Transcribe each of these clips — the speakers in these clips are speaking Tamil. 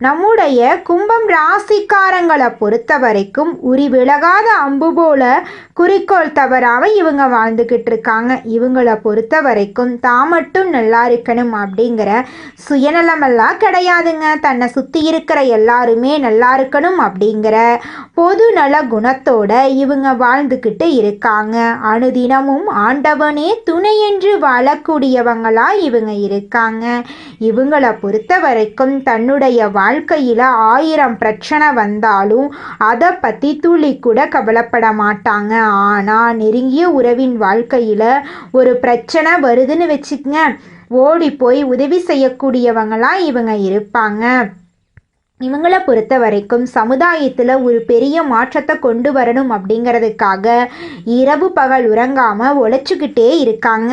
நம்முடைய கும்பம் ராசிக்காரங்களை பொறுத்த வரைக்கும் உரி விலகாத அம்பு போல குறிக்கோள் தவறாமல் இவங்க வாழ்ந்துக்கிட்டு இருக்காங்க. இவங்கள பொறுத்த வரைக்கும் தான் மட்டும் நல்லா இருக்கணும் அப்படிங்கிற சுயநலமெல்லாம் கிடையாதுங்க. தன்னை சுற்றி இருக்கிற எல்லாருமே நல்லா இருக்கணும் அப்படிங்கிற பொது நல குணத்தோட இவங்க வாழ்ந்துக்கிட்டு இருக்காங்க. அனுதினமும் ஆண்டவனே துணை என்று வாழக்கூடியவங்களா இவங்க இருக்காங்க. இவங்கள பொறுத்த வரைக்கும் தன்னுடைய வாழ்க்கையில் ஆயிரம் பிரச்சனை வந்தாலும் அதை பற்றி துளி கூட கவலைப்பட மாட்டாங்க. ஆனால் நெருங்கிய உறவின் வாழ்க்கையில் ஒரு பிரச்சனை வருதுன்னு வச்சுக்கங்க. ஓடி போய் உதவி செய்யக்கூடியவங்களாம் இவங்க இருப்பாங்க. இவங்களை பொறுத்த வரைக்கும் சமுதாயத்தில் ஒரு பெரிய மாற்றத்தை கொண்டு வரணும் அப்படிங்கிறதுக்காக இரவு பகல் உறங்காமல் உழைச்சிக்கிட்டே இருக்காங்க.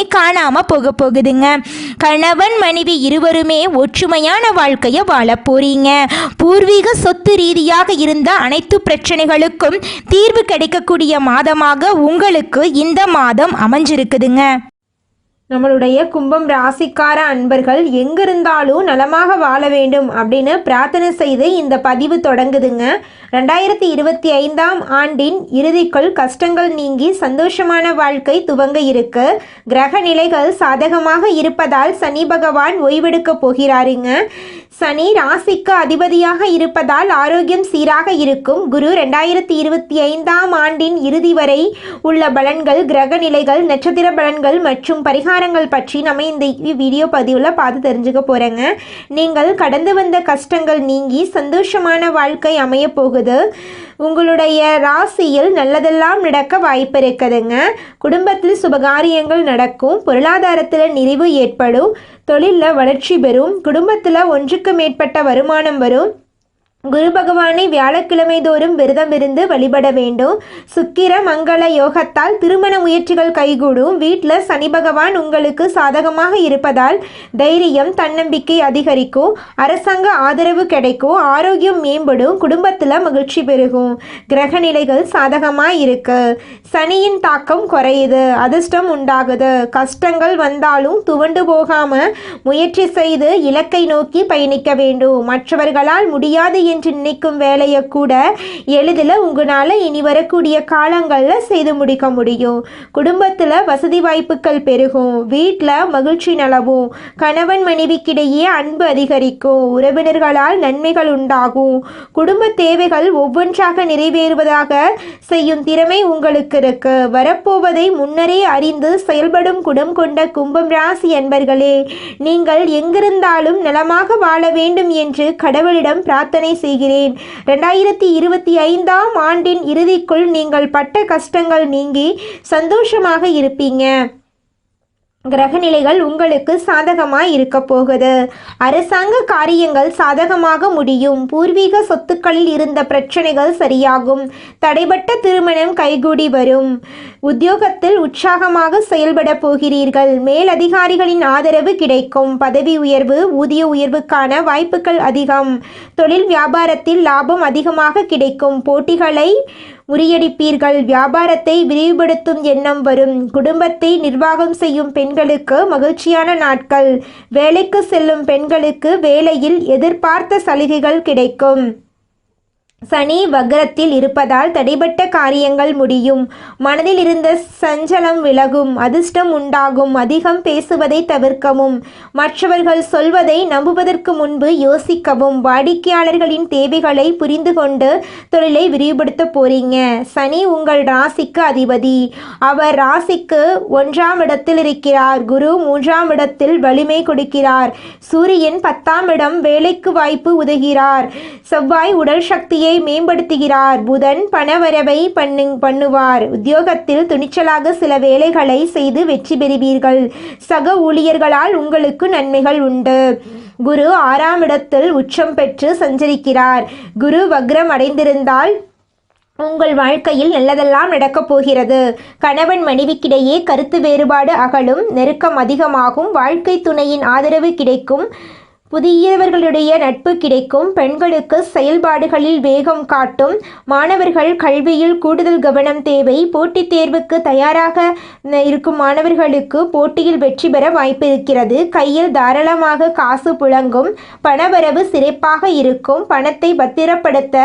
காணாம போக போகுதுங்க. கணவன் மனைவி இருவருமே ஒற்றுமையான வாழ்க்கையை வாழ போறீங்க. பூர்வீக சொத்து ரீதியாக இருந்த அனைத்து பிரச்சனைகளுக்கும் தீர்வு கிடைக்கக்கூடிய மாதமாக உங்களுக்கு இந்த மாதம் அமைஞ்சிருக்குதுங்க. நம்மளுடைய கும்பம் ராசிக்கார அன்பர்கள் எங்கிருந்தாலும் நலமாக வாழ வேண்டும் அப்படின்னு பிரார்த்தனை செய்து இந்த பதிவு தொடங்குதுங்க. ரெண்டாயிரத்தி இருபத்தி ஐந்தாம் ஆண்டின் இறுதிக்குள் கஷ்டங்கள் நீங்கி சந்தோஷமான வாழ்க்கை துவங்க இருக்கு. கிரக நிலைகள் சாதகமாக இருப்பதால் சனி பகவான் ஓய்வெடுக்க போகிறாருங்க. சனி ராசிக்கு அதிபதியாக இருப்பதால் ஆரோக்கியம் சீராக இருக்கும். குரு ரெண்டாயிரத்தி இருபத்தி ஐந்தாம் ஆண்டின் இறுதி வரை உள்ள பலன்கள் கிரக நிலைகள் நட்சத்திர பலன்கள் மற்றும் பரிகாரங்கள் பற்றி நம்ம இந்த வீடியோ பதிவில் பார்த்து தெரிஞ்சுக்க போகிறேங்க நீங்கள் கடந்து வந்த கஷ்டங்கள் நீங்கி சந்தோஷமான வாழ்க்கை அமைய போகுது. உங்களுடைய ராசியில் நல்லதெல்லாம் நடக்க வாய்ப்பு இருக்குதுங்க. குடும்பத்தில் சுபகாரியங்கள் நடக்கும். பொருளாதாரத்தில் நிறைவு ஏற்படும். தொழிலில் வளர்ச்சி பெறும். குடும்பத்தில் ஒன்றுக்கு மேற்பட்ட வருமானம் வரும். குரு பகவானை வியாழக்கிழமை தோறும் விரதம் இருந்து வழிபட வேண்டும். சுக்கிர மங்கள யோகத்தால் திருமண முயற்சிகள் கைகூடும். வீட்டில் சனி பகவான் உங்களுக்கு சாதகமாக இருப்பதால் தைரியம் தன்னம்பிக்கை அதிகரிக்கும். அரசாங்க ஆதரவு கிடைக்கும். ஆரோக்கியம் மேம்படும். குடும்பத்தில் மகிழ்ச்சி பெருகும். கிரக நிலைகள் சாதகமாக இருக்கு. சனியின் தாக்கம் குறையுது. அதிர்ஷ்டம் உண்டாகுது. கஷ்டங்கள் வந்தாலும் துவண்டு போகாம முயற்சி செய்து இலக்கை நோக்கி பயணிக்க வேண்டும். மற்றவர்களால் முடியாது என்று நினைக்கும் வேலையை கூட எளிதில் உங்களால் இனி வரக்கூடிய காலங்களில் செய்து முடிக்க முடியும். குடும்பத்தில் வசதி வாய்ப்புகள் பெருகும். வீட்டில் மகிழ்ச்சி நலவும். கணவன் மனைவிக்கிடையே அன்பு அதிகரிக்கும். உறவினர்களால் நன்மைகள் உண்டாகும். குடும்ப தேவைகள் ஒவ்வொன்றாக நிறைவேறுவதாக செய்யும் திறமை உங்களுக்கு இருக்கு. வரப்போவதை முன்னரே அறிந்து செயல்படும் குடம் கொண்ட கும்பம் ராசி என்பர்களே நீங்கள் எங்கிருந்தாலும் நலமாக வாழ வேண்டும் என்று கடவுளிடம் பிரார்த்தனை செய்கிறேன். ரெண்டாயிரத்தி இருபத்தி ஐந்தாம் ஆண்டின் இறுதிக்குள் நீங்கள் பட்ட கஷ்டங்கள் நீங்கி சந்தோஷமாக இருப்பீங்க. கிரகநிலைகள் உங்களுக்கு சாதகமாய் இருக்க போகுது. அரசாங்க காரியங்கள் சாதகமாக முடியும். பூர்வீக சொத்துக்களில் இருந்த பிரச்சனைகள் சரியாகும். தடைபட்ட திருமணம் கைகூடி வரும். உத்தியோகத்தில் உற்சாகமாக செயல்பட போகிறீர்கள். மேலதிகாரிகளின் ஆதரவு கிடைக்கும். பதவி உயர்வு ஊதிய உயர்வுக்கான வாய்ப்புகள் அதிகம். தொழில் வியாபாரத்தில் லாபம் அதிகமாக கிடைக்கும். போட்டிகளை முறியடிப்பீர்கள் வியாபாரத்தை விரிவுபடுத்தும் எண்ணம் வரும். குடும்பத்தை நிர்வாகம் செய்யும் பெண்களுக்கு மகிழ்ச்சியான நாட்கள். வேலைக்கு செல்லும் பெண்களுக்கு வேலையில் எதிர்பார்த்த சலுகைகள் கிடைக்கும். சனி வக்ரத்தில் இருப்பதால் தடைபட்ட காரியங்கள் முடியும். மனதில் இருந்த சஞ்சலம் விலகும் அதிர்ஷ்டம் உண்டாகும் அதிகம் பேசுவதை தவிர்க்கவும் மற்றவர்கள் சொல்வதை நம்புவதற்கு முன்பு யோசிக்கவும் வாடிக்கையாளர்களின் தேவைகளை புரிந்து கொண்டு தொழிலை விரிவுபடுத்த போறீங்க. சனி உங்கள் ராசிக்கு அதிபதி. அவர் ராசிக்கு ஒன்றாம் இடத்தில் இருக்கிறார். குரு மூன்றாம் இடத்தில் வலிமை கொடுக்கிறார். சூரியன் பத்தாம் இடம் வேலைக்கு வாய்ப்பு உதகிறார் செவ்வாய் உடல் சக்தியை மேம்படுத்துகிறார். புதன் பணவரவை பண்ணு பண்ணுவார். உத்தியோகத்தில் துணிச்சலாக சில வேலைகளை செய்து வெற்றி பெறுவீர்கள். சக ஊழியர்களால் உங்களுக்கு நன்மைகள் உண்டு. குரு ஆறாம் இடத்தில் உச்சம் பெற்று சஞ்சரிக்கிறார். குரு வக்ரம் அடைந்திருந்தால் உங்கள் வாழ்க்கையில் நல்லதெல்லாம் நடக்கப் போகிறது. கணவன் மனைவிக்கிடையே கருத்து வேறுபாடு அகலும் நெருக்கம் அதிகமாகும் வாழ்க்கை துணையின் ஆதரவு கிடைக்கும். புதியவர்களுடைய நட்பு கிடைக்கும். பெண்களுக்கு செயல்பாடுகளில் வேகம் காட்டும். மாணவர்கள் கல்வியில் கூடுதல் கவனம் தேவை. போட்டித் தேர்வுக்கு தயாராக இருக்கும் மாணவர்களுக்கு போட்டியில் வெற்றி பெற வாய்ப்பு இருக்கிறது. கையில் தாராளமாக காசு புழங்கும். பணவரவு சிறப்பாக இருக்கும். பணத்தை பத்திரப்படுத்த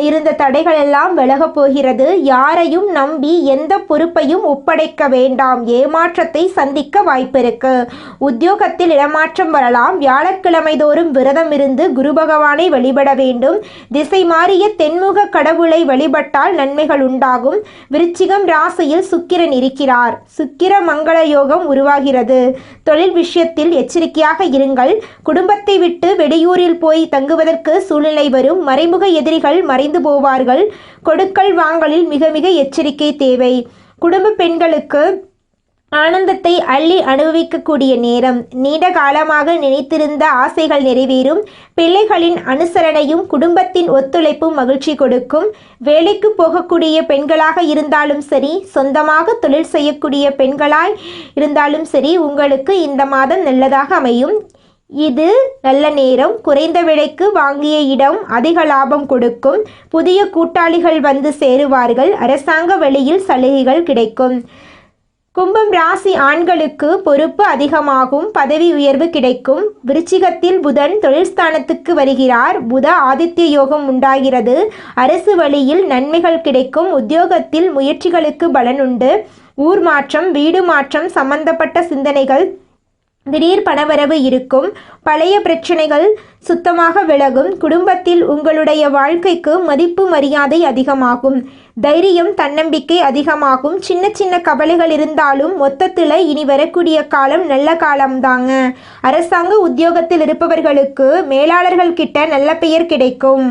இருந்த தடைகள் எல்லாம் விலகப் போகிறது. யாரையும் நம்பி எந்த பொறுப்பையும் ஒப்படைக்க வேண்டாம். ஏமாற்றத்தை சந்திக்க வாய்ப்பிருக்கு. உத்தியோகத்தில் இடமாற்றம் வரலாம். வியாழக்கிழமை தோறும் விரதம் இருந்து குரு பகவானை வழிபட வேண்டும். திசை மாறிய தென்முக கடவுளை வழிபட்டால் நன்மைகள் உண்டாகும். விருச்சிகம் ராசியில் சுக்கிரன் இருக்கிறார். சுக்கிர மங்கள யோகம் உருவாகிறது. தொழில் விஷயத்தில் எச்சரிக்கையாக இருங்கள். குடும்பத்தை விட்டு வெளியூரில் போய் தங்குவதற்கு சூழ்நிலை வரும். மறைமுக எதிரிகள் மறைந்து போவார்கள். கொடுக்கல் வாங்கலில் மிக மிக எச்சரிக்கை தேவை. குடும்ப பெண்களுக்கு ஆனந்தத்தை அள்ளி அனுபவிக்கக்கூடிய நேரம். நீண்ட காலமாக நினைத்திருந்த ஆசைகள் நிறைவேறும். பிள்ளைகளின் அனுசரணையும் குடும்பத்தின் ஒத்துழைப்பும் மகிழ்ச்சி கொடுக்கும். வேலைக்கு போகக்கூடிய பெண்களாக இருந்தாலும் சரி சொந்தமாக தொழில் செய்யக்கூடிய பெண்களாய் இருந்தாலும் சரி உங்களுக்கு இந்த மாதம் நல்லதாக அமையும். இது நல்ல நேரம். குறைந்த விலைக்கு வாங்கிய இடம் அதிக லாபம் கொடுக்கும். புதிய கூட்டாளிகள் வந்து சேருவார்கள். அரசாங்க வழியில் சலுகைகள் கிடைக்கும். கும்பம் ராசி ஆண்களுக்கு பொறுப்பு அதிகமாகும். பதவி உயர்வு கிடைக்கும். விருச்சிகத்தில் புதன் தொழில் ஸ்தானத்துக்கு வருகிறார். புத ஆதித்ய யோகம் உண்டாகிறது. அரசு வழியில் நன்மைகள் கிடைக்கும். உத்தியோகத்தில் முயற்சிகளுக்கு பலனுண்டு. ஊர் மாற்றம் வீடு மாற்றம் சம்பந்தப்பட்ட சிந்தனைகள் திடீர் பணவரவு இருக்கும். பழைய பிரச்சனைகள் சுத்தமாக விலகும். குடும்பத்தில் உங்களுடைய வாழ்க்கைக்கு மதிப்பு மரியாதை அதிகமாகும். தைரியம் தன்னம்பிக்கை அதிகமாகும். சின்ன சின்ன கவலைகள் இருந்தாலும் மொத்தத்தில் இனி வரக்கூடிய காலம் நல்ல காலம்தாங்க அரசாங்க உத்தியோகத்தில் இருப்பவர்களுக்கு மேலாளர்கள் கிட்ட நல்ல பெயர் கிடைக்கும்.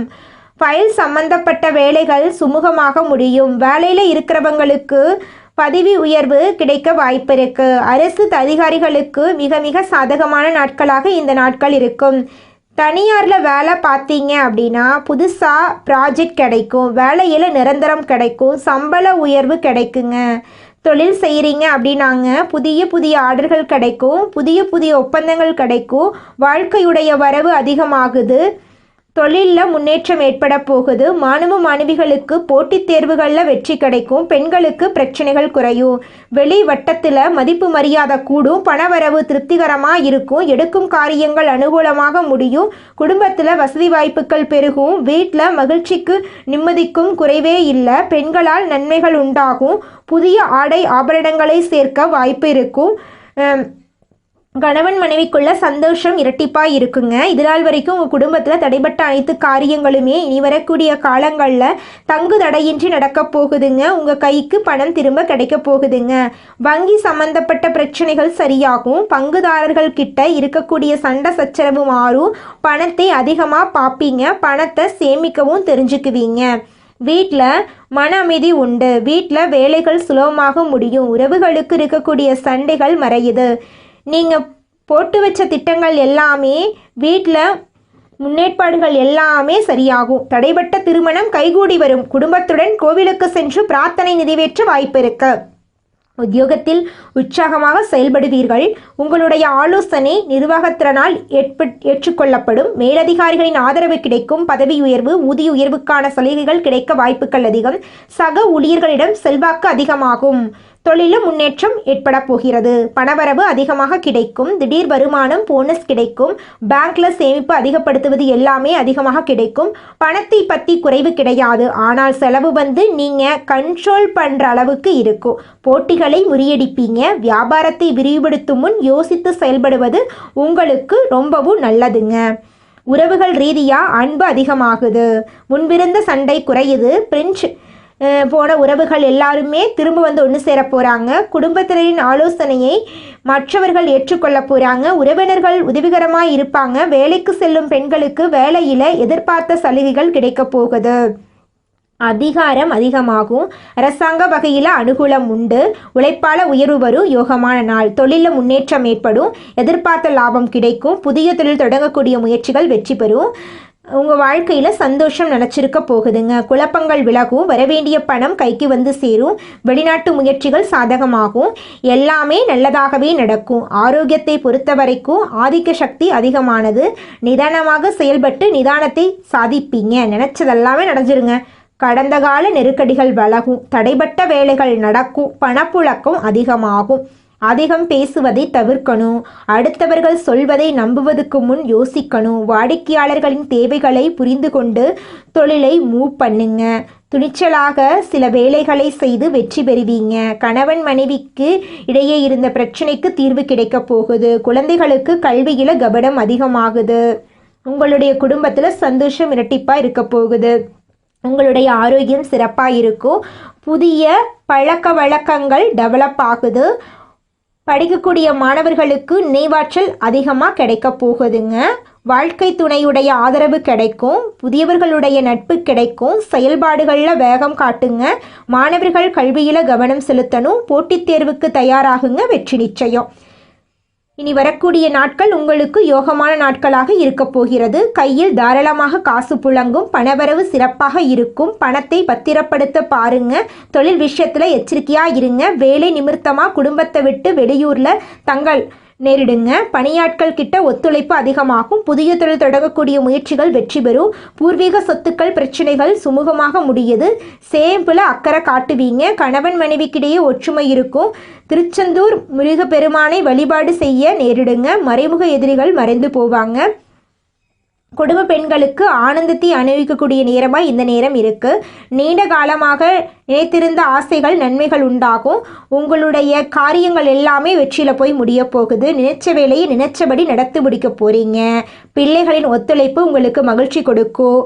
ஃபைல் சம்பந்தப்பட்ட வேலைகள் சுமூகமாக முடியும். வேலையில் இருக்கிறவங்களுக்கு பதவி உயர்வு கிடைக்க வாய்ப்பு இருக்கு அரசு அதிகாரிகளுக்கு மிக மிக சாதகமான நாட்களாக இந்த நாட்கள் இருக்கும். தனியாரில் வேலை பார்த்தீங்க அப்படின்னா புதுசாக ப்ராஜெக்ட் கிடைக்கும். வேலையில் நிரந்தரம் கிடைக்கும். சம்பள உயர்வு கிடைக்குங்க. தொழில் செய்கிறீங்க அப்படின்னாங்க. புதிய புதிய ஆர்டர்கள் கிடைக்கும். புதிய புதிய ஒப்பந்தங்கள் கிடைக்கும். வாழ்க்கையுடைய வரவு அதிகமாகுது. தொழிலில் முன்னேற்றம் ஏற்பட போகுது. மாணவ மாணவிகளுக்கு போட்டித் தேர்வுகளில் வெற்றி கிடைக்கும். பெண்களுக்கு பிரச்சனைகள் குறையும். வெளி வட்டத்தில் மதிப்பு மரியாதை கூடும். பணவரவு திருப்திகரமாக இருக்கும். எடுக்கும் காரியங்கள் அனுகூலமாக முடியும். குடும்பத்தில் வசதி வாய்ப்புகள் பெருகும். வீட்டில் மகிழ்ச்சிக்கு நிம்மதிக்கும் குறைவே இல்லை. பெண்களால் நன்மைகள் உண்டாகும். புதிய ஆடை ஆபரணங்களை சேர்க்க வாய்ப்பு இருக்கும். கணவன் மனைவிக்குள்ள சந்தோஷம் இரட்டிப்பாக இருக்குங்க. இது நாள் வரைக்கும் உங்கள் குடும்பத்தில் தடைபட்ட அனைத்து காரியங்களுமே இனி வரக்கூடிய காலங்களில் தங்கு தடையின்றி நடக்க போகுதுங்க. உங்கள் கைக்கு பணம் திரும்ப கிடைக்க போகுதுங்க. வங்கி சம்பந்தப்பட்ட பிரச்சனைகள் சரியாகும். பங்குதாரர்கள் கிட்ட இருக்கக்கூடிய சண்டை சச்சரவு மாறும். பணத்தை அதிகமாக பார்ப்பீங்க பணத்தை சேமிக்கவும் தெரிஞ்சுக்குவீங்க. வீட்டில் மன அமைதி உண்டு. வீட்டில் வேலைகள் சுலபமாக முடியும். உறவுகளுக்கு இருக்கக்கூடிய சண்டைகள் மறையுது. நீங்கள் போட்டு வச்ச திட்டங்கள் எல்லாமே வீட்டில் முன்னேற்பாடுகள் எல்லாமே சரியாகும். தடைபட்ட திருமணம் கைகூடி வரும். குடும்பத்துடன் கோவிலுக்கு சென்று பிரார்த்தனை நிறைவேற்ற வாய்ப்பு இருக்கு. உத்தியோகத்தில் உற்சாகமாக செயல்படுவீர்கள். உங்களுடைய ஆலோசனை நிர்வாகத்திறனால் ஏற்றுக்கொள்ளப்படும். மேலதிகாரிகளின் ஆதரவு கிடைக்கும். பதவி உயர்வு ஊதிய உயர்வுக்கான சலுகைகள் கிடைக்க வாய்ப்புகள் அதிகம். சக ஊழியர்களிடம் செல்வாக்கு அதிகமாகும். தொழிலும் முன்னேற்றம் ஏற்பட போகிறது. பணவரவு அதிகமாக கிடைக்கும். திடீர் வருமானம் போனஸ் கிடைக்கும். பேங்க்ல சேமிப்பு அதிகப்படுத்துவது எல்லாமே அதிகமாக கிடைக்கும். பணத்தை பற்றி குறைவு கிடையாது. ஆனால் செலவு வந்து நீங்க கண்ட்ரோல் பண்ற அளவுக்கு இருக்கும். போட்டிகளை முறியடிப்பீங்க. வியாபாரத்தை விரிவுபடுத்தும் முன் யோசித்து செயல்படுவது உங்களுக்கு ரொம்பவும் நல்லதுங்க. உறவுகள் ரீதியாக அன்பு அதிகமாகுது. முன்பிருந்த சண்டை குறையுது. பிரெஞ்சு போன உறவுகள் எல்லாருமே திரும்ப வந்து ஒன்று சேர போகிறாங்க குடும்பத்தினரின் ஆலோசனையை மற்றவர்கள் ஏற்றுக்கொள்ள போகிறாங்க உறவினர்கள் உதவிகரமாக இருப்பாங்க. வேலைக்கு செல்லும் பெண்களுக்கு வேலையில் எதிர்பார்த்த சலுகைகள் கிடைக்க போகுது. அதிகாரம் அதிகமாகும். அரசாங்க வகையில் அனுகூலம் உண்டு. உழைப்பால உயர்வு வரும். யோகமான நாள். தொழிலில் முன்னேற்றம் ஏற்படும். எதிர்பார்த்த லாபம் கிடைக்கும். புதிய தொழில் தொடங்கக்கூடிய முயற்சிகள் வெற்றி பெறும். உங்கள் வாழ்க்கையில் சந்தோஷம் நினச்சிருக்க போகுதுங்க. குழப்பங்கள் விலகும் வரவேண்டிய பணம் கைக்கு வந்து சேரும் வெளிநாட்டு முயற்சிகள் சாதகமாகும். எல்லாமே நல்லதாகவே நடக்கும். ஆரோக்கியத்தை பொறுத்த வரைக்கும் ஆதிக்க சக்தி அதிகமானது. நிதானமாக செயல்பட்டு நிதானத்தை சாதிப்பீங்க. நினச்சதெல்லாமே நடந்துருங்க கடந்த கால நெருக்கடிகள் விலகும் தடைபட்ட வேலைகள் நடக்கும். பணப்புழக்கம் அதிகமாகும். அதிகம் பேசுவதை தவிர்க்கணும் அடுத்தவர்கள் சொல்வதை நம்புவதற்கு முன் யோசிக்கணும் வாடிக்கையாளர்களின் தேவைகளை புரிந்து கொண்டு தொழிலை மூவ் பண்ணுங்க. துணிச்சலாக சில வேலைகளை செய்து வெற்றி பெறுவீங்க. கணவன் மனைவிக்கு இடையே இருந்த பிரச்சனைக்கு தீர்வு கிடைக்க போகுது. குழந்தைகளுக்கு கல்வியில் கவனம் அதிகமாகுது. உங்களுடைய குடும்பத்தில் சந்தோஷம் இரட்டிப்பாக இருக்க போகுது. உங்களுடைய ஆரோக்கியம் சிறப்பாக இருக்கும். புதிய பழக்க வழக்கங்கள் டெவலப் ஆகுது. படிக்கக்கூடிய மாணவர்களுக்கு நினைவாற்றல் அதிகமாக கிடைக்க போகுதுங்க. வாழ்க்கை துணையுடைய ஆதரவு கிடைக்கும் புதியவர்களுடைய நட்பு கிடைக்கும் செயல்பாடுகளில் வேகம் காட்டுங்க. மாணவர்கள் கல்வியில் கவனம் செலுத்தணும் போட்டித் தேர்வுக்கு தயாராகுங்க வெற்றி நிச்சயம். இனி வரக்கூடிய நாட்கள் உங்களுக்கு யோகமான நாட்களாக இருக்கப் போகிறது. கையில் தாராளமாக காசு புழங்கும் பணவரவு சிறப்பாக இருக்கும். பணத்தை பத்திரப்படுத்த பாருங்க. தொழில் விஷயத்துல எச்சரிக்கையா இருங்க. வேலை நிமித்தமா குடும்பத்தை விட்டு வெளியூர்ல தங்கள் நேரிடுங்க. பணியாட்கள் கிட்ட ஒத்துழைப்பு அதிகமாகும். புதிய தொழில் தொடங்கக்கூடிய முயற்சிகள் வெற்றி பெறும். பூர்வீக சொத்துக்கள் பிரச்சனைகள் சுமூகமாக முடியுது. சேம்பில் அக்கறை காட்டுவீங்க. கணவன் மனைவிக்கிடையே ஒற்றுமை இருக்கும். திருச்செந்தூர் முருகப்பெருமானை வழிபாடு செய்ய நேரிடுங்க. மறைமுக எதிரிகள் மறைந்து போவாங்க. குடும்ப பெண்களுக்கு ஆனந்தத்தை அணிவிக்கக்கூடிய நேரமாக இந்த நேரம் இருக்குது நீண்ட காலமாக நினைத்திருந்த ஆசைகள் நன்மைகள் உண்டாகும். உங்களுடைய காரியங்கள் எல்லாமே வெற்றியில் போய் முடிய போகுது. நினைச்ச வேலையை நினைச்சபடி நடத்தி முடிக்க போகிறீங்க பிள்ளைகளின் ஒத்துழைப்பு உங்களுக்கு மகிழ்ச்சி கொடுக்கும்.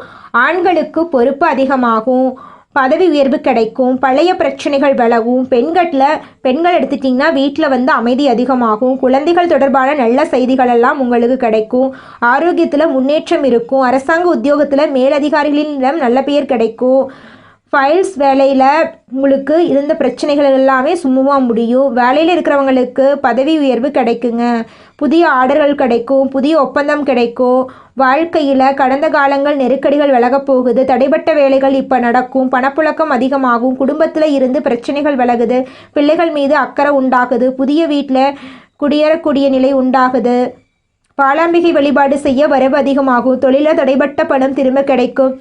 ஆண்களுக்கு பொறுப்பு அதிகமாகும். பதவி உயர்வு கிடைக்கும் பழைய பிரச்சனைகள் விலகும் பெண்களில் பெண்கள் எடுத்துட்டிங்கன்னா வீட்டில் வந்து அமைதி அதிகமாகும் குழந்தைகள் தொடர்பான நல்ல செய்திகள் எல்லாம் உங்களுக்கு கிடைக்கும் ஆரோக்கியத்தில் முன்னேற்றம் இருக்கும் அரசாங்க உத்தியோகத்தில் மேலதிகாரிகளிடம் நல்ல பெயர் கிடைக்கும் ஃபைல்ஸ் வேலையில் உங்களுக்கு இருந்த பிரச்சனைகள் எல்லாமே சுமூகமாக முடியும். வேலையில் இருக்கிறவங்களுக்கு பதவி உயர்வு கிடைக்குங்க. புதிய ஆர்டர்கள் கிடைக்கும் புதிய ஒப்பந்தம் கிடைக்கும். வாழ்க்கையில் கடந்த காலங்கள் நெருக்கடிகள் விலகப் போகுது. தடைப்பட்ட வேலைகள் இப்போ நடக்கும். பணப்புழக்கம் அதிகமாகும். குடும்பத்தில் இருந்து பிரச்சனைகள் விலகுது. பிள்ளைகள் மீது அக்கறை உண்டாகுது. புதிய வீட்டில் குடியேறக்கூடிய நிலை உண்டாகுது. பாலாம்பிகை வழிபாடு செய்ய வரவு அதிகமாகும். தொழிலில் தடைப்பட்ட பணம் திரும்ப கிடைக்கும்.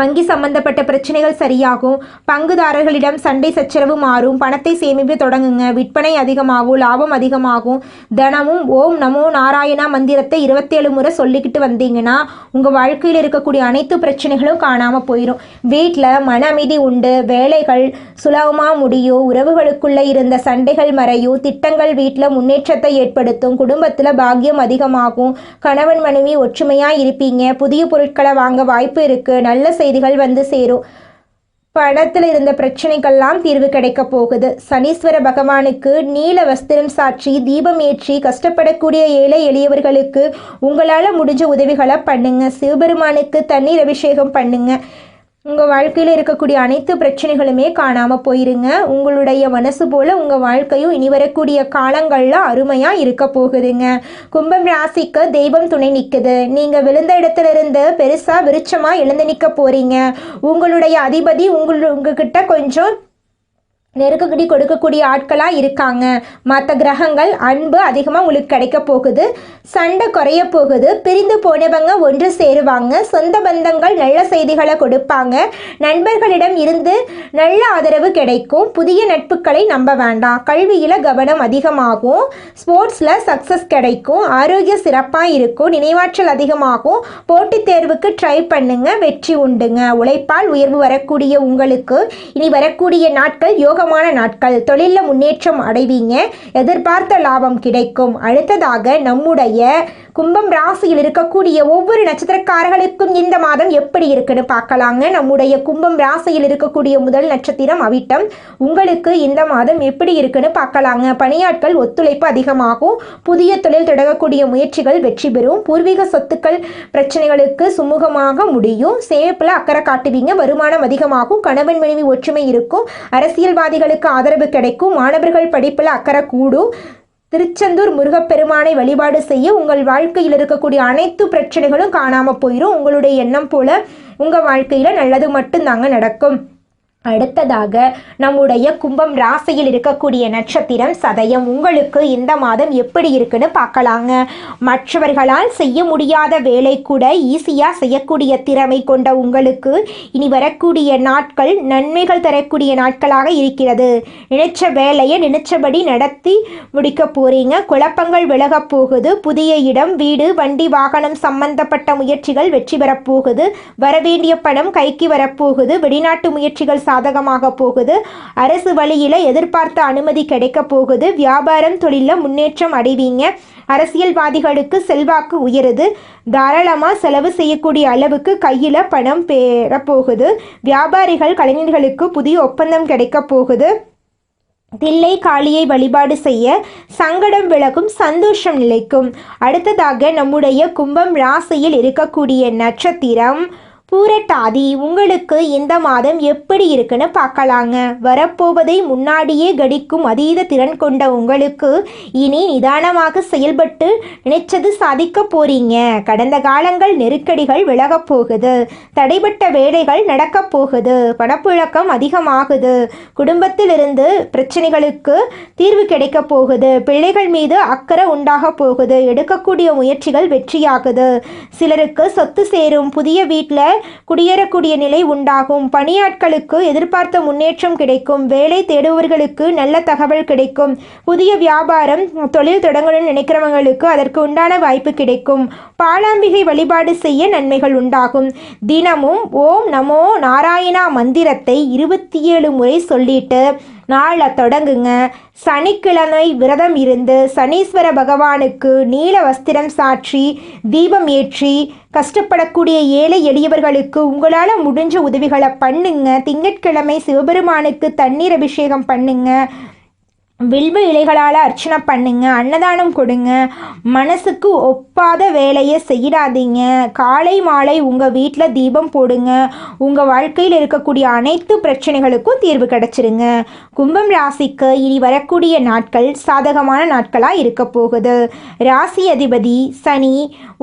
வங்கி சம்பந்தப்பட்ட பிரச்சனைகள் சரியாகும். பங்குதாரர்களிடம் சண்டை சச்சரவு மாறும். பணத்தை சேமிப்பு தொடங்குங்க. விற்பனை அதிகமாகும். லாபம் அதிகமாகும். தினமும் ஓம் நமோ நாராயணா மந்திரத்தை இருபத்தேழு முறை சொல்லிக்கிட்டு வந்தீங்கன்னா உங்கள் வாழ்க்கையில் இருக்கக்கூடிய அனைத்து பிரச்சனைகளும் காணாமல் போயிடும் வீட்டில் மன அமைதி உண்டு. வேலைகள் சுலபமாக முடியும். உறவுகளுக்குள்ளே இருந்த சண்டைகள் மறையும். திட்டங்கள் வீட்டில் முன்னேற்றத்தை ஏற்படுத்தும். குடும்பத்தில் பாக்கியம் அதிகமாகும். கணவன் மனைவி ஒற்றுமையாக இருப்பீங்க. புதிய பொருட்களை வாங்க வாய்ப்பு இருக்குது நல்ல செய்திகள் வந்து சேரும். பணத்தில் இருந்த பிரச்சனைக்கெல்லாம் தீர்வு கிடைக்க போகுது. சனீஸ்வர பகவானுக்கு நீல வஸ்திரம் சாற்றி தீபம் ஏற்றி கஷ்டப்படக்கூடிய ஏழை எளியவர்களுக்கு உங்களால் முடிஞ்ச உதவிகளை பண்ணுங்க. சிவபெருமானுக்கு தண்ணீர் அபிஷேகம் பண்ணுங்க. உங்கள் வாழ்க்கையில் இருக்கக்கூடிய அனைத்து பிரச்சனைகளுமே காணாமல் போயிருங்க. உங்களுடைய மனசு போல் உங்கள் வாழ்க்கையும் இனி வரக்கூடிய காலங்களில் அருமையாக இருக்க போகுதுங்க. கும்பம் ராசிக்கு தெய்வம் துணை நிற்குது நீங்கள் விழுந்த இடத்துல இருந்து பெருசாக விருட்சமாக எழுந்து நிற்க போகிறீங்க உங்களுடைய அதிபதி உங்கள் உங்ககிட்ட கொஞ்சம் நெருக்கடி கொடுக்கக்கூடிய ஆட்களாக இருக்காங்க. மற்ற கிரகங்கள் அன்பு அதிகமாக உங்களுக்கு கிடைக்க போகுது. சண்டை குறைய போகுது. பிரிந்து போனவங்க ஒன்று சேருவாங்க. சொந்த பந்தங்கள் நல்ல செய்திகளை கொடுப்பாங்க. நண்பர்களிடம் இருந்து நல்ல ஆதரவு கிடைக்கும். புதிய நட்புகளை நம்ப வேண்டாம். கல்வியில் கவனம் அதிகமாகும். ஸ்போர்ட்ஸில் சக்ஸஸ் கிடைக்கும். ஆரோக்கியம் சிறப்பாக இருக்கும். நினைவாற்றல் அதிகமாகும். போட்டித் தேர்வுக்கு ட்ரை பண்ணுங்க. வெற்றி உண்டுங்க. உழைப்பால் உயர்வு வரக்கூடிய உங்களுக்கு இனி வரக்கூடிய நாட்கள் யோகமான நாட்கள். தொழிலில் முன்னேற்றம் அடைவீங்க. எதிர்பார்த்த லாபம் கிடைக்கும். அடுத்ததாக நம்முடைய கும்பம் ராசியில் இருக்கக்கூடிய ஒவ்வொரு நட்சத்திரக்காரர்களுக்கும் இந்த மாதம் எப்படி இருக்குன்னு பார்க்கலாங்க. நம்முடைய கும்பம் ராசியில் இருக்கக்கூடிய முதல் நட்சத்திரம் அவிட்டம். உங்களுக்கு இந்த மாதம் எப்படி இருக்குன்னு பார்க்கலாங்க. பணியாட்கள் ஒத்துழைப்பு அதிகமாகும். புதிய தொழில் தொடங்கக்கூடிய முயற்சிகள் வெற்றி பெறும். பூர்வீக சொத்துக்கள் பிரச்சனைகளுக்கு சுமூகமாக முடியும். சேமிப்பில் அக்கறை காட்டுவீங்க. வருமானம் அதிகமாகும். கணவன் மனைவி ஒற்றுமை இருக்கும். அரசியல்வாதிகளுக்கு ஆதரவு கிடைக்கும். மாணவர்கள் படிப்பில் அக்கறை கூடும். திருச்செந்தூர் முருகப்பெருமானை வழிபாடு செய்ய உங்கள் வாழ்க்கையில் இருக்கக்கூடிய அனைத்து பிரச்சனைகளும் காணாமல் போயிடும் உங்களுடைய எண்ணம் போல உங்கள் வாழ்க்கையில் நல்லது மட்டும்தாங்க நடக்கும். அடுத்ததாக நம்முடைய கும்பம் ராசியில் இருக்கக்கூடிய நட்சத்திரம் சதயம். உங்களுக்கு இந்த மாதம் எப்படி இருக்குன்னு பார்க்கலாங்க. மற்றவர்களால் செய்ய முடியாத வேலை கூட ஈஸியாக செய்யக்கூடிய திறமை கொண்ட உங்களுக்கு இனி வரக்கூடிய நாட்கள் நன்மைகள் தரக்கூடிய நாட்களாக இருக்கிறது. நினைச்ச வேலையை நினைச்சபடி நடத்தி முடிக்க போறீங்க. குழப்பங்கள் விலகப் போகுது. புதிய இடம் வீடு வண்டி வாகனம் சம்பந்தப்பட்ட முயற்சிகள் வெற்றி பெறப்போகுது வரவேண்டிய பணம் கைக்கு வரப்போகுது வெளிநாட்டு முயற்சிகள் சாதகமாக போகுது. அரசு வழியில் எதிர்பார்த்த அனுமதி கிடைக்க போகுது. வியாபாரம் தொழிலில் முன்னேற்றம் அடைவீங்க. அரசியல்வாதிகளுக்கு செல்வாக்கு உயருது. தாராளமாக செலவு செய்யக்கூடிய அளவுக்கு கையில் பணம் பெறப்போகுது வியாபாரிகள் கலைஞர்களுக்கு புதிய ஒப்பந்தம் கிடைக்க போகுது. தில்லை காளியை வழிபாடு செய்ய சங்கடம் விலகும் சந்தோஷம் நிலைக்கும். அடுத்ததாக நம்முடைய கும்பம் ராசியில் இருக்கக்கூடிய நட்சத்திரம். பூரட்டாதி உங்களுக்கு இந்த மாதம் எப்படி இருக்குன்னு பார்க்கலாங்க. வரப்போவதை முன்னாடியே கடிக்கும் அதீத திறன் கொண்ட உங்களுக்கு இனி நிதானமாக செயல்பட்டு நினைச்சது சாதிக்க போறீங்க. கடந்த காலங்கள் நெருக்கடிகள் விலகப் போகுது. தடைப்பட்ட வேலைகள் நடக்கப் போகுது. பணப்புழக்கம் அதிகமாகுது. குடும்பத்திலிருந்து பிரச்சனைகளுக்கு தீர்வு கிடைக்க போகுது. பிள்ளைகள் மீது அக்கறை உண்டாக போகுது. எடுக்கக்கூடிய முயற்சிகள் வெற்றியாகுது. சிலருக்கு சொத்து சேரும். புதிய வீட்டில் குடியேறக்கூடிய நிலை உண்டாகும். பணியாட்களுக்கு எதிர்பார்த்த முன்னேற்றம் கிடைக்கும். வேலை தேடுபவர்களுக்கு நல்ல தகவல் கிடைக்கும். புதிய வியாபாரம் தொழில் தொடங்கணும்னு நினைக்கிறவங்களுக்கு அதற்கு உண்டான வாய்ப்பு கிடைக்கும். பாலாம்பிகை வழிபாடு செய்ய நன்மைகள் உண்டாகும். தினமும் ஓம் நமோ நாராயணா மந்திரத்தை இருபத்தி ஏழு முறை சொல்லிட்டு நாளை தொடங்குங்க. சனிக்கிழமை விரதம் இருந்து சனீஸ்வர பகவானுக்கு நீல வஸ்திரம் சாற்றி தீபம் ஏற்றி கஷ்டப்படக்கூடிய ஏழை எளியவர்களுக்கு உங்களால் முடிஞ்ச உதவிகளை பண்ணுங்க. திங்கட்கிழமை சிவபெருமானுக்கு தண்ணீர் அபிஷேகம் பண்ணுங்க. வில்வ இலைகளால் அர்ச்சனை பண்ணுங்க அன்னதானம் கொடுங்க. மனசுக்கு ஒப்பாத வேலையை செய்யிடாதீங்க காலை மாலை உங்கள் வீட்டில் தீபம் போடுங்க. உங்கள் வாழ்க்கையில் இருக்கக்கூடிய அனைத்து பிரச்சனைகளுக்கும் தீர்வு கிடச்சிருங்க. கும்பம் ராசிக்கு இனி வரக்கூடிய நாட்கள் சாதகமான நாட்களாக இருக்க போகுது. ராசி அதிபதி சனி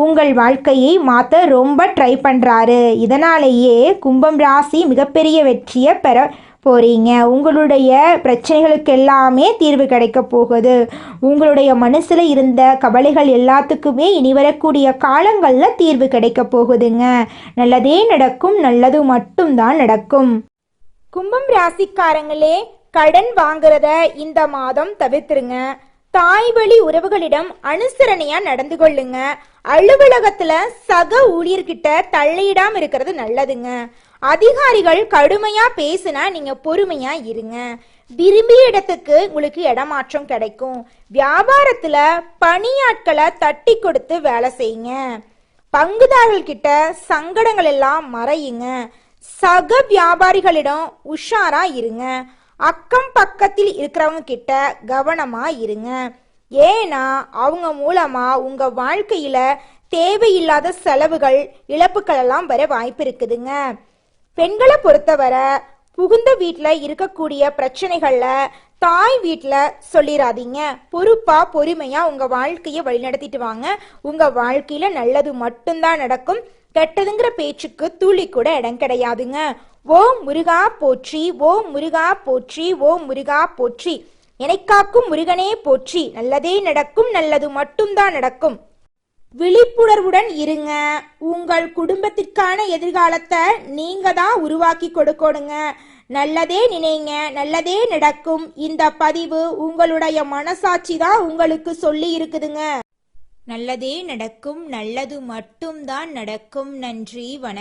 உங்கள் வாழ்க்கையை மாற்ற ரொம்ப ட்ரை பண்ணுறாரு இதனாலேயே கும்பம் ராசி மிகப்பெரிய வெற்றியை பெற போறீங்க. உங்களுடைய பிரச்சனைகளுக்கு எல்லாமே தீர்வு கிடைக்க போகுது. உங்களுடைய மனசில் இருந்த கவலைகள் எல்லாத்துக்குமே இனி வரக்கூடிய காலங்களில் தீர்வு கிடைக்க போகுதுங்க. நல்லதே நடக்கும் நல்லது மட்டும்தான் நடக்கும். கும்பம் ராசிக்காரங்களே கடன் வாங்குறத இந்த மாதம் தவிர்த்துருங்க. தாய் வழி உறவுகளிடம் அனுசரணையா நடந்து கொள்ளுங்க. அலுவலகத்துல சக ஊழியர்கிட்ட தள்ளிடாம இருக்கிறது நல்லதுங்க. அதிகாரிகள் கடுமையா பேசுனா நீங்க பொறுமையா இருங்க. விரும்பிய இடத்துக்கு உங்களுக்கு இடமாற்றம் கிடைக்கும். வியாபாரத்துல பணியாட்களை தட்டி கொடுத்து வேலை செய்யுங்க. பங்குதாரர்கள் சங்கடங்கள் எல்லாம் மறையுங்க. சக வியாபாரிகளிடம் உஷாரா இருங்க. அக்கம் பக்கத்தில் இருக்கிறவங்க கிட்ட கவனமா இருங்க. ஏன்னா அவங்க மூலமா உங்க வாழ்க்கையில தேவையில்லாத செலவுகள் இழப்புகள் எல்லாம் வர வாய்ப்பு இருக்குதுங்க. பெண்களை பொறுத்தவரை புகுந்த வீட்டில் இருக்கக்கூடிய பிரச்சனைகளில் தாய் வீட்டில் சொல்லிடாதீங்க பொறுப்பாக பொறுமையாக உங்கள் வாழ்க்கையை வழிநடத்திட்டு வாங்க. உங்கள் வாழ்க்கையில் நல்லது மட்டும்தான் நடக்கும். கெட்டதுங்கிற பேச்சுக்கு துளி கூட இடம் கிடையாதுங்க. ஓ முருகா போற்றி ஓ முருகா போற்றி ஓ முருகா போற்றி. எனக்காக்கும் முருகனே போற்றி. நல்லதே நடக்கும் நல்லது மட்டும்தான் நடக்கும். விழிப்புணர்வுடன் இருங்க. உங்கள் குடும்பத்திற்கான எதிர்காலத்தை நீங்க தான் உருவாக்கி கொடுக்கணுங்க. நல்லதே நினைங்க நல்லதே நடக்கும். இந்த பதிவு உங்களுடைய மனசாட்சி தான் உங்களுக்கு சொல்லி இருக்குதுங்க நல்லதே நடக்கும் நல்லது மட்டும்தான் நடக்கும். நன்றி வணக்கம்.